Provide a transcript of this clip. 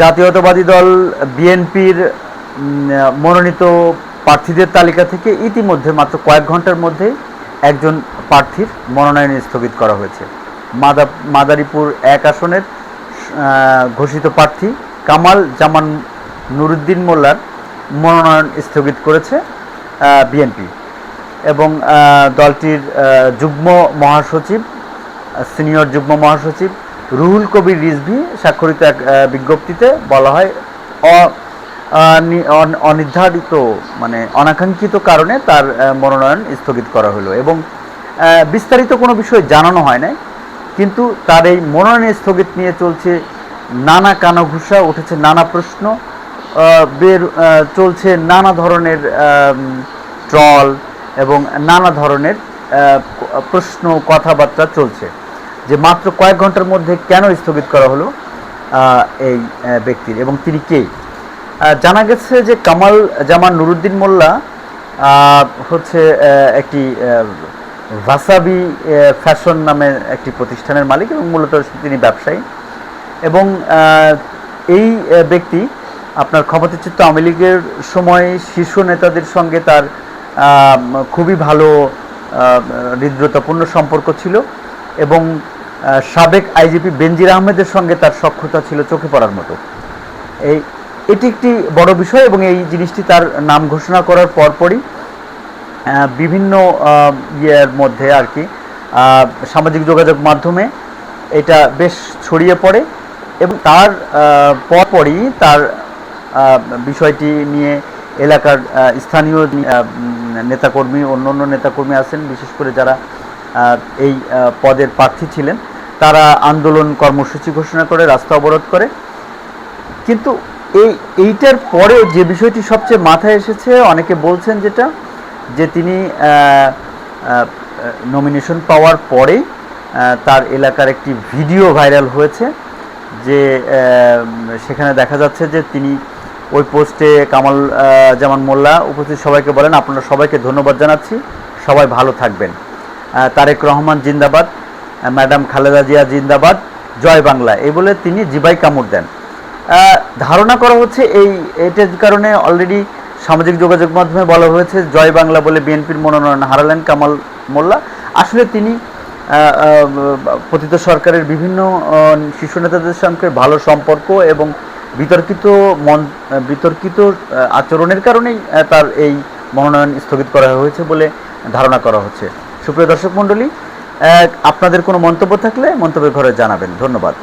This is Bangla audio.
জাতীয়তাবাদী দল বিএনপির মনোনীত প্রার্থীদের তালিকা থেকে ইতিমধ্যে মাত্র কয়েক ঘণ্টার মধ্যে একজন প্রার্থীর মনোনয়ন স্থগিত করা হয়েছে। মাদা, মাদারীপুর এক আসনের ঘোষিত প্রার্থী কামাল জামান নুরুদ্দিন মোল্লার মনোনয়ন স্থগিত করেছে বিএনপি এবং দলটির যুগ্ম মহাসচিব সিনিয়র যুগ্ম মহাসচিব রুহুল কবির রিজভি স্বাক্ষরিত এক বিজ্ঞপ্তিতে বলা হয় অনির্ধারিত মানে অনাকাঙ্ক্ষিত কারণে তার মনোনয়ন স্থগিত করা হলো এবং বিস্তারিত কোনো বিষয় জানানো হয় নাই, কিন্তু তার এই মনোনয়ন স্থগিত নিয়ে চলছে নানা কানাঘুষা, উঠেছে নানা প্রশ্ন বের চলছে নানা ধরনের ট্রল এবং নানা ধরনের প্রশ্ন, কথাবার্তা চলছে। যে মাত্র কয়েক ঘণ্টার মধ্যে কেন স্থগিত করা হলো এই ব্যক্তির এবং তিনি কে? জানা গেছে যে কামাল জামান নুরুদ্দিন মোল্লা হচ্ছে একটি ভাসাবি ফ্যাশন নামে একটি প্রতিষ্ঠানের মালিক এবং মূলত তিনি ব্যবসায়ী এবং এই ব্যক্তি আপনার ক্ষমতাচ্যুত আওয়ামী লীগের সময় শীর্ষ নেতাদের সঙ্গে তার খুবই ভালো হৃদ্রতাপূর্ণ সম্পর্ক ছিল এবং সাবেক আইজিপি বেনজির আহমেদের সঙ্গে তার সখ্যতা ছিল চোখে পড়ার মতো। এই, এটি একটি বড় বিষয় এবং এই জিনিসটি তার নাম ঘোষণা করার পরপরই বিভিন্ন ইয়ের মধ্যে আর কি সামাজিক যোগাযোগ মাধ্যমে এটা বেশ ছড়িয়ে পড়ে এবং তার পরপরই তার বিষয়টি নিয়ে এলাকার স্থানীয় নেতাকর্মী অন্য অন্য নেতাকর্মী আছেন, বিশেষ করে যারা এই পদের প্রার্থী ছিলেন। তারা আন্দোলন কর্মসূচি ঘোষণা করে, রাস্তা অবরোধ করে। কিন্তু এই, এইটার পরে যে বিষয়টি সবচেয়ে মাথায় এসেছে, অনেকে বলছেন যেটা, যে তিনি নমিনেশন পাওয়ার পরেই তার এলাকার একটি ভিডিও ভাইরাল হয়েছে, যে সেখানে দেখা যাচ্ছে যে তিনি ওই পোস্টে কামাল জামান মোল্লা উপস্থিত সবাইকে বলেন, আপনারা সবাইকে ধন্যবাদ জানাচ্ছি, সবাই ভালো থাকবেন। তারেক রহমান জিন্দাবাদ। ম্যাডাম খালেদা জিয়া জিন্দাবাদ, জয় বাংলা। এই বলে তিনি জিবাই কামড় দেন। ধারণা করা হচ্ছে এই, এটার কারণে অলরেডি সামাজিক যোগাযোগ মাধ্যমে বলা হয়েছে, জয় বাংলা বলে বিএনপির মনোনয়ন হারালেন কামাল মোল্লা। আসলে তিনি পতিত সরকারের বিভিন্ন শীর্ষ নেতাদের সঙ্গে ভালো সম্পর্ক এবং বিতর্কিত মন, বিতর্কিত আচরণের কারণেই তার এই মনোনয়ন স্থগিত করা হয়েছে বলে ধারণা করা হচ্ছে। সুপ্রিয় দর্শক মণ্ডলী আপনাদের কোনো মন্তব্য থাকলে মন্তব্যের ঘরে জানাবেন। ধন্যবাদ।